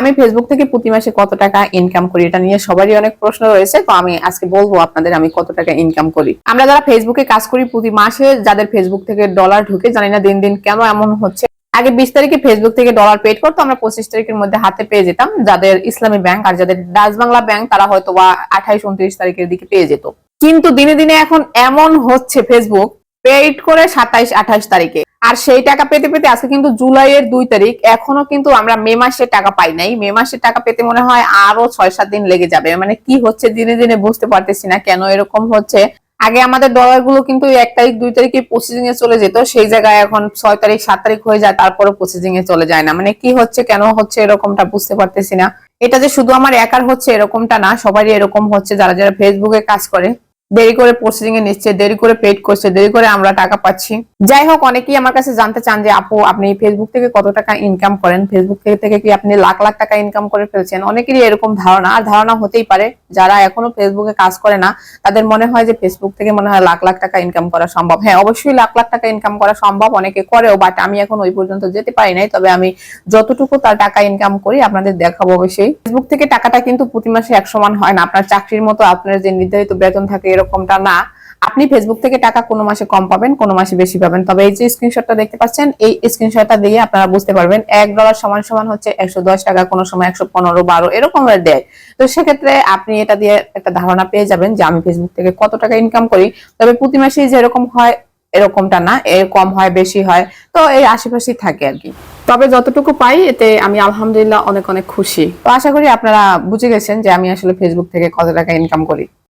আমি ফেসবুক থেকে প্রতি মাসে কত টাকা ইনকাম করি এটা নিয়ে সবারই অনেক প্রশ্ন রয়েছে, তো আমি আজকে বলব আপনাদের আমি কত টাকা ইনকাম করি। আমরা যারা ফেসবুকে কাজ করি প্রতি মাসে যাদের ফেসবুক থেকে ডলার ঢুকে, জানি না দিন দিন কেন এমন হচ্ছে। আগে বিশ তারিখে ফেসবুক থেকে ডলার পেড করতো, আমরা পঁচিশ তারিখের মধ্যে হাতে পেয়ে যেতাম, যাদের ইসলামী ব্যাংক আর যাদের ডাচ বাংলা ব্যাংক, তারা হয়তো বা আঠাইশ, উনত্রিশ তারিখের দিকে পেয়ে যেত। কিন্তু দিনে দিনে এখন এমন হচ্ছে ফেসবুক পেইড করে সাতাইশ, আঠাইশ তারিখে। আর সেই টাকা পেতে পেতে আজকে কিন্তু জুলাইয়ের দুই তারিখ, এখনও কিন্তু আমরা মে মাসে টাকা পাই নাই। মে মাসের টাকা পেতে মনে হয় আরও ছয় সাত দিন লেগে যাবে। মানে কি হচ্ছে দিনে দিনে বুঝতে পারতেছি না কেন এরকম হচ্ছে। আগে আমাদের ডলারগুলো কিন্তু এক তারিখ, দুই তারিখে প্রসেসিং এ চলে যেত, সেই জায়গায় এখন ছয় তারিখ, সাত তারিখ হয়ে যায় তারপরে প্রসেসিং এ চলে যায় না। মানে কি হচ্ছে, কেন হচ্ছে এরকমটা বুঝতে পারতেছি না। এটা যে শুধু আমার একার হচ্ছে এরকমটা না, সবারই এরকম হচ্ছে, যারা যারা ফেসবুকে কাজ করে, দেরি করে প্রসেসিং এ নিচ্ছে, দেরি করে পেড করছে, দেরি করে আমরা টাকা পাচ্ছি। যাই হোক অনেকেই আমার কাছে জানতে চান যে, আপু, আপনি ফেসবুক থেকে কত টাকা ইনকাম করেন? ফেসবুক থেকে কি আপনি লাখ লাখ টাকা ইনকাম করে ফেলছেন? অনেকেরই এরকম ধারণা, আর ধারণা হতেই পারে। যারা এখনও ফেসবুকে কাজ করে না, তাদের মনে হয় যে ফেসবুক থেকে মনে হয় লাখ লাখ টাকা ইনকাম করা সম্ভব। হ্যাঁ অবশ্যই লাখ লাখ টাকা ইনকাম করা সম্ভব। অনেকে করেও বাট আমি এখন ওই পর্যন্ত যেতে পারি নাই। তবে আমি যতটুকু তার টাকা ইনকাম করি, আপনাদের দেখাবো অবশ্যই। ফেসবুক থেকে টাকাটা কিন্তু প্রতি মাসে এক সমান হয় না। আপনার চাকরির মতো আপনার যে নির্ধারিত বেতন থাকে, এরকমটা না। আপনি ফেসবুক থেকে টাকা কোনো মাসে কম পাবেন, কোনো মাসে বেশি পাবেন। তবে এই যে স্ক্রিনশটটা দেখতে পাচ্ছেন, এই স্ক্রিনশটটা দিয়ে আপনারা বুঝতে পারবেন, এক ডলার সমান সমান হচ্ছে একশো দশ টাকা, কোনো সময় একশো পনেরো বারো, এরকম দেয়। তো সেক্ষেত্রে আপনি এটা দিয়ে একটা ধারণা পেয়ে যাবেন যে আমি ফেসবুক থেকে কত টাকা ইনকাম করি। তবে প্রতি মাসে যেরকম হয়, এরকমটা না এর কম হয়, বেশি হয়, তো এই আশেপাশেই থাকে আর কি। তবে যতটুকু পাই, এতে আমি আলহামদুলিল্লাহ অনেক অনেক খুশি। তো আশা করি আপনারা বুঝে গেছেন যে আমি আসলে ফেসবুক থেকে কত টাকা ইনকাম করি।